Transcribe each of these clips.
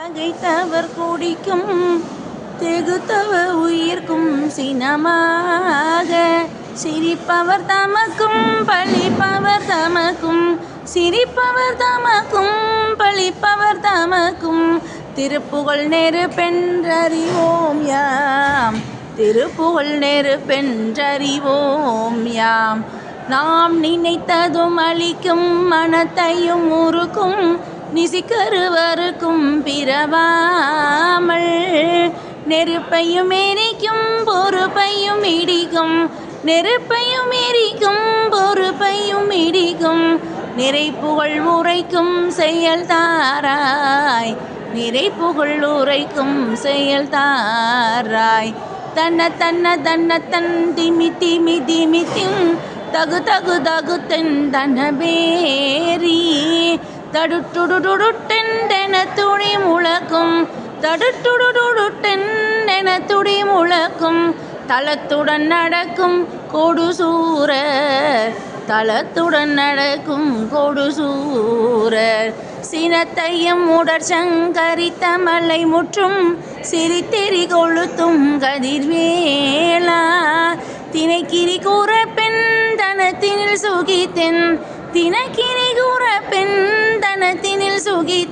பகைத்தவர் குடிக்கும் தெகுத்தவ உயிர்க்கும் சினமாக. சிரிப்பவர் தமக்கும் பழிப்பவர் தமக்கும். சிரிப்பவர் தமக்கும் பழிப்பவர் தமக்கும். திருப்புகழ் நெருப்பென்றறிவோம் யாம். திருப்புகழ் நெருப்பென்றறிவோம் யாம். நாம் நினைத்ததும் அளிக்கும் மனத்தையும் உருக்கும் நிசிக்கருவருக்கும் பிறவாமல் நெருப்பையும் எரிக்கும் பொறுப்பையும் இடிக்கும் நெருப்பையும் எரிக்கும் பொறுப்பையும் இடிக்கும் நிறைப்புகள் உரைக்கும் செயல் தாராய் நிறைப்புகள் உரைக்கும் செயல் தாராய். தன்ன தன்ன தன்ன தன் திமி திமி திமி திம் தகு தகு தகு தென் தன பேரி தடுட்டுடுடுட்டெண்டென துணி முழக்கும். தடுட்டுடுடுட்டெண்டென துடி முழக்கும். தளத்துடன் நடக்கும் கொடுசூர தளத்துடன் நடக்கும் கொடுசூர சினத்தையும் உடற்சங்கரித்த மலை முற்றும். சிரித்தெறி கொளுத்தும் கதிர்வேளா தினைக்கிரி கூற பெண் தனத்தினில் சுகித்தென். தினக்கிரி கூற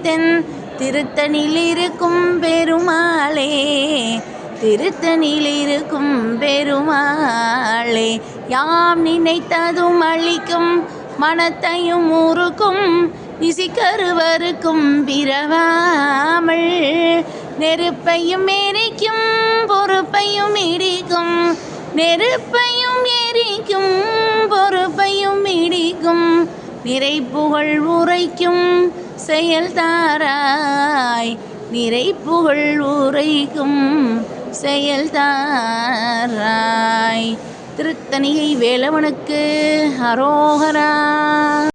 சுகித்தென் திருத்தணில் இருக்கும் பெருமாளே திருத்தணில் இருக்கும் பெருமாளே யாம் நினைத்ததும் அழிக்கும் மனத்தையும் ஊருக்கும் இசிக்கருவருக்கும் பிறவாமல் நெருப்பையும் எரிக்கும் பொறுப்பையும் இடிக்கும் நெருப்பையும் எரிக்கும் பொறுப்பையும் இடிக்கும் நிறைப்புகழ் உரைக்கும் செயல் தாராய் புகழ் உரைக்கும் செயல் தாராய். திருத்தணிகை வேலவனுக்கு அரோகரா.